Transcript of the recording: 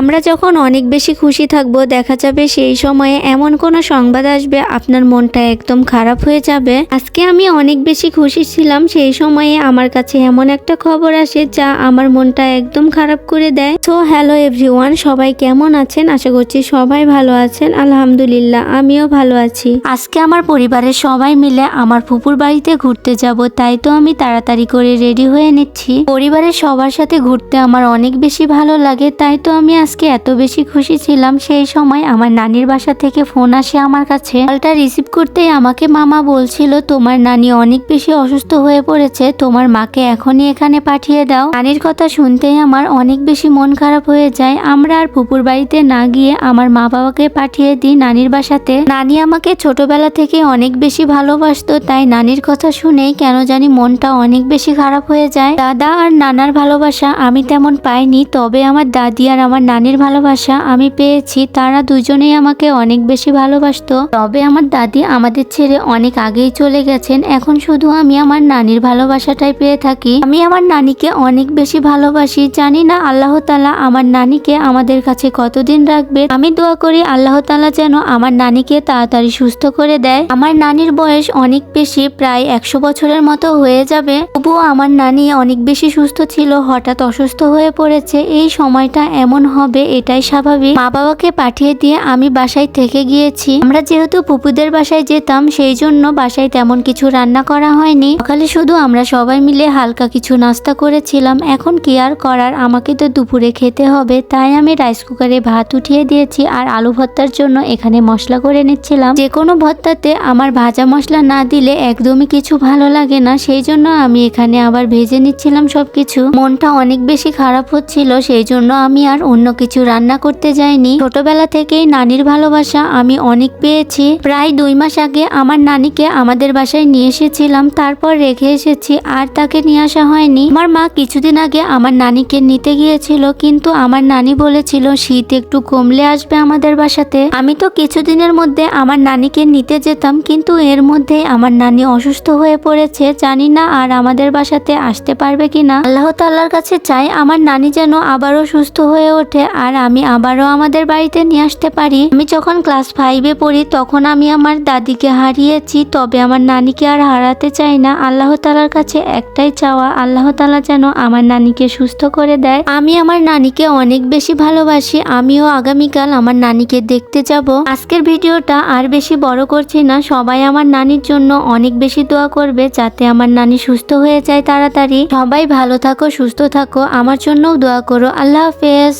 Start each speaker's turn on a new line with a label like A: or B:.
A: আমরা যখন অনেক বেশি খুশি থাকব, দেখা যাবে সেই সময়ে এমন কোনো সংবাদ আসবে, আপনার মনটা একদম খারাপ হয়ে যাবে। আজকে আমি অনেক বেশি খুশি ছিলাম, সেই সময়ে আমার কাছে এমন একটা খবর আসে যা আমার মনটা একদম খারাপ করে দেয়। তো হ্যালো এভরিওয়ান সবাই কেমন আছেন? আশা করছি সবাই ভালো আছেন। আলহামদুলিল্লাহ, আমিও ভালো আছি। আজকে আমার পরিবারের সবাই মিলে আমার ফুপুর বাড়িতে ঘুরতে যাব, তাই তো আমি তাড়াতাড়ি করে রেডি হয়ে নিচ্ছি। পরিবারের সবার সাথে ঘুরতে আমার অনেক বেশি ভালো লাগে, তাই তো আমি আজকে এত বেশি খুশি ছিলাম, সেই সময় আমার নানির বাসা থেকে ফোন আসে আমার কাছে। কলটা রিসিভ করতেই আমাকে মামা বলছিল, তোমার নানি অনেক বেশি অসুস্থ হয়ে পড়েছে, তোমার মাকে এখনই এখানে পাঠিয়ে দাও। নানির কথা শুনতেই আমার অনেক বেশি মন খারাপ হয়ে যায়। আমরা আর পুকুর বাড়িতে না গিয়ে আমার মা বাবাকে পাঠিয়ে দিই নানির বাসাতে। নানি আমাকে ছোটবেলা থেকে অনেক বেশি ভালোবাসতো, তাই নানির কথা শুনেই কেন জানি মনটা অনেক বেশি খারাপ হয়ে যায়। দাদা আর নানার ভালোবাসা আমি তেমন পাইনি, তবে আমার দাদি আর আমার নানির ভালোবাসা আমি পেয়েছি, তারা দুজনেই আমাকে অনেক বেশি ভালোবাসতো। তবে আমার দাদি আমাদের ছেড়ে অনেক আগেই চলে গেছেন, এখন শুধু আমি আমার নানির ভালোবাসাটাই পেয়ে থাকি। আমি আমার নানিকে অনেক বেশি ভালোবাসি, জানি না আল্লাহ তালা আমার নানিকে আমাদের কাছে কতদিন রাখবে। আমি দোয়া করি আল্লাহ তালা যেন আমার নানিকে তাড়াতাড়ি সুস্থ করে দেয়। আমার নানির বয়স অনেক বেশি, প্রায় একশো বছরের মতো হয়ে যাবে। তবুও আমার নানি অনেক বেশি সুস্থ ছিল, হঠাৎ অসুস্থ হয়ে পড়েছে। এই সময়টা এমন হবে, এটাই স্বাভাবিক। মা বাবাকে পাঠিয়ে দিয়ে আমি বাসায় থেকে গিয়েছি। আমরা যেহেতু পুপুদের বাসায় যেতাম, সেই জন্য বাসায় তেমন কিছু রান্না করা হয়নি। সকালে শুধু আমরা সবাই মিলে হালকা কিছু নাস্তা করেছিলাম। এখন কি আর করার? আমাকে তো দুপুরে খেতে হবে। তাই আমি রাইস কুকারে ভাত উঠিয়ে দিয়েছি আর আলু ভর্তার জন্য এখানে মশলা করে নিচ্ছিলাম। যে কোনো ভর্তাতে আমার ভাজা মশলা না দিলে একদমই কিছু ভালো লাগে না। সেই জন্য আমি এখানে আবার ভেজে নিচ্ছিলাম সবকিছু। মনটা অনেক বেশি খারাপ হচ্ছিল, সেই জন্য আমি আর অন্য কিছু রান্না করতে যাইনি। ছোটবেলা থেকেই নানির ভালোবাসা আমি অনেক পেয়েছি। প্রায় দুই মাস আগে আমার নানিকে আমাদের বাসায় নিয়ে এসেছিলাম, তারপর রেখে এসেছি আর তাকে নিয়ে আসা হয়নি। আমার মা কিছুদিন আগে আমার নানিকে নিতে গিয়েছিল, কিন্তু আমার নানি বলেছিল, শীত একটু কমলে আসবে আমাদের বাসাতে। আমি তো কিছুদিনের মধ্যে আমার নানিকে নিতে যেতাম, কিন্তু এর মধ্যে আমার নানি অসুস্থ হয়ে পড়েছে। জানি না আর আমাদের বাসাতে আসতে পারবে কিনা। আল্লাহ তাল্লার কাছে চাই আমার নানি যেন আবারও সুস্থ হয়ে ওঠে। আর আমি আবারও আমাদের বাড়িতে নিয়ে আসতে পারি। আমি যখন ক্লাস ফাইভে পড়ি, তখন আমি আমার দাদিকে হারিয়েছি, তবে আমার নানিকে আর হারাতে চাই না। আল্লাহ তালার কাছে একটাই চাওয়া, আল্লাহ তালা যেন আমার নানিকে সুস্থ করে দেয়। আমি আমার নানিকে অনেক বেশি ভালোবাসি। আমিও আগামীকাল আমার নানিকে দেখতে যাব। আজকের ভিডিওটা আর বেশি বড় করছি না। সবাই আমার নানির জন্য অনেক বেশি দোয়া করবে, যাতে আমার নানি সুস্থ হয়ে যায় তাড়াতাড়ি। সবাই ভালো থাকো, সুস্থ থাকো। আমার জন্যও দোয়া করো। আল্লাহ হাফেজ।